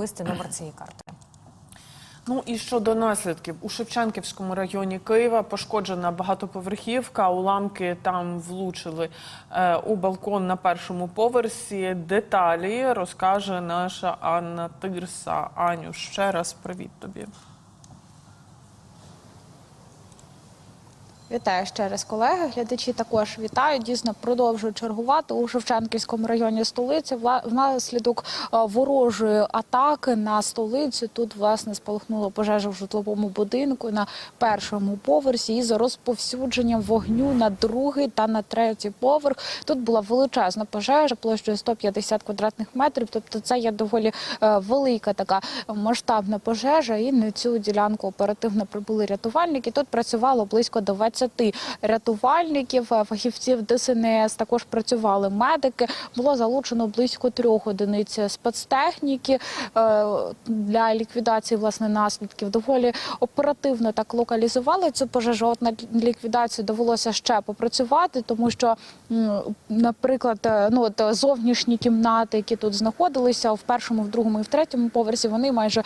особистий номер цієї карти. Ну і щодо наслідків у Шевченківському районі Києва пошкоджена багатоповерхівка. Уламки там влучили е, у балкон на першому поверсі. Деталі розкаже наша Анна Тирса. Аню, ще раз привіт тобі. Вітаю ще раз, колеги. Глядачі також вітаю. Дійсно продовжують чергувати у Шевченківському районі столиці. Внаслідок е, ворожої атаки на столицю тут власне спалахнула пожежа в житловому будинку на першому поверсі із розповсюдженням вогню на другий та на третій поверх. Тут була величезна пожежа площею 150 квадратних метрів. Тобто, це є доволі е, велика така масштабна пожежа. І на цю ділянку оперативно прибули рятувальники. Тут працювало близько 20 рятувальників, е, фахівців ДСНС. Також працювали медики. Було залучено близько трьох одиниць спецтехніки е, для ліквідації власне наслідків. Доволі оперативно так локалізували цю пожежу. От на ліквідацію довелося ще попрацювати, тому що, наприклад, е, ну от зовнішні кімнати, які тут знаходилися в першому, в другому і в третьому поверсі, вони майже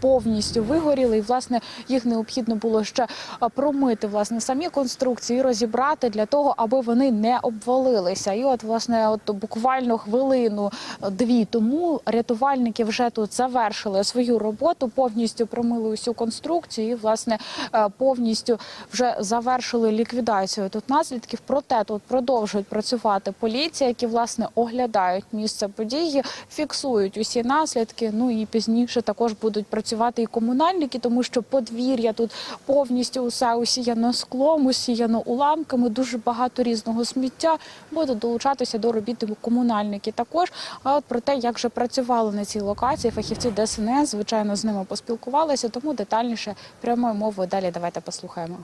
повністю вигоріли. І власне їх необхідно було ще промити власне самі конструкції, розібрати для того, аби вони не обвалилися. І от власне, от буквально хвилину дві тому рятувальники вже тут завершили свою роботу, повністю промили усю конструкцію і власне е, повністю вже завершили ліквідацію тут наслідків. Проте тут продовжують працювати поліція, які власне оглядають місце події, фіксують усі наслідки. Ну і пізніше також будуть працювати і комунальники, тому що подвір'я тут повністю усе усіяно склом, усіяно уламками, дуже багато різного сміття. Буде долучатися до робіт комунальники також. А от про те, як же працювали на цій локації, фахівці ДСНС, звичайно, з ними поспілкувалися, тому детальніше прямою мовою далі давайте послухаємо.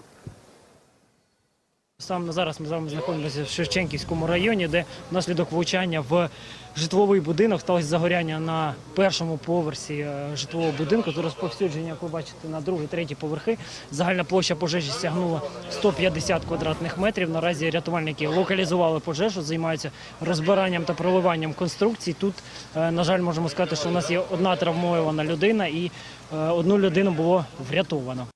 Саме зараз ми з вами знаходимося в Шевченківському районі, де внаслідок влучання в житловий будинок сталося загоряння на першому поверсі е, житлового будинку. З розповсюдження, як ви бачите, на другий, третій поверхи. Загальна площа пожежі сягнула 150 квадратних метрів. Наразі рятувальники локалізували пожежу, займаються розбиранням та проливанням конструкцій. Тут, е, на жаль, можемо сказати, що у нас є одна травмована людина і е, одну людину було врятовано.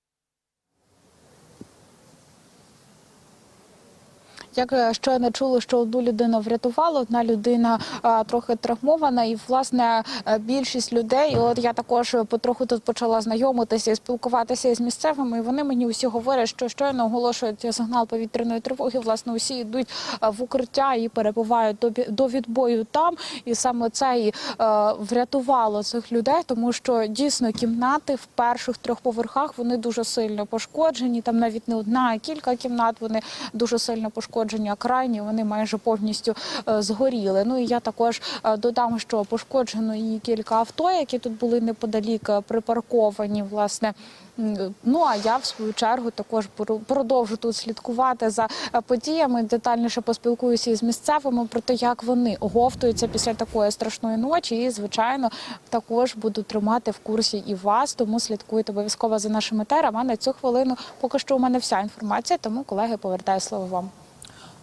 Як е, щойно чули, що одну людину врятували, одна людина трохи травмована, і власне е, більшість людей. От я також потроху тут почала знайомитися і спілкуватися з місцевими. І вони мені усі говорять, що щойно оголошують сигнал повітряної тривоги. Власне, усі йдуть е, в укриття і перебувають до, до відбою там. І саме це і врятувало цих людей, тому що дійсно кімнати в перших трьох поверхах вони дуже сильно пошкоджені. Там навіть не одна, а кілька кімнат вони дуже сильно пошкоджені. А крайні вони майже повністю е, згоріли. Ну і я також е, додам, що пошкоджено і кілька авто, які тут були неподалік е, припарковані, власне. Ну а я в свою чергу також продовжу тут слідкувати за подіями. Детальніше поспілкуюся із місцевими про те, як вони оговтуються після такої страшної ночі. І звичайно, також буду тримати в курсі і вас. Тому слідкуйте обов'язково за нашими терами. А на цю хвилину поки що у мене вся інформація. Тому колеги повертаю слово вам.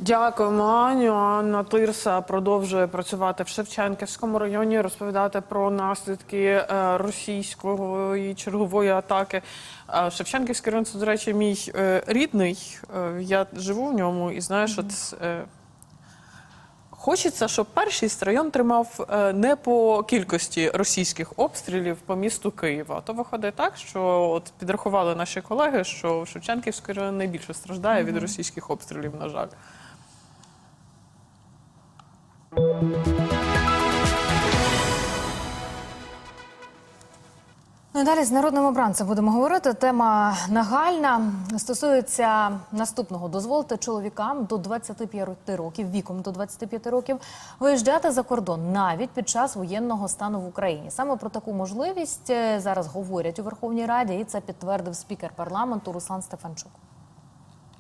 Дякуємо, Аню. Анна Тирса продовжує працювати в Шевченківському районі, розповідати про наслідки е, російської чергової атаки. Е, Шевченківський район, це, до речі, мій е, рідний. Я живу в ньому і знаєш, от. е, Хочеться, щоб першість район тримав не по кількості російських обстрілів по місту Києва. То виходить так, що от підрахували наші колеги, що Шевченківський район найбільше страждає від російських обстрілів, на жаль. Ну далі з народним обранцем будемо говорити. Тема нагальна стосується наступного. Дозволити чоловікам до 25 років, віком до 25 років, виїжджати за кордон навіть під час воєнного стану в Україні. Саме про таку можливість е, зараз говорять у Верховній Раді, і це підтвердив спікер парламенту Руслан Стефанчук.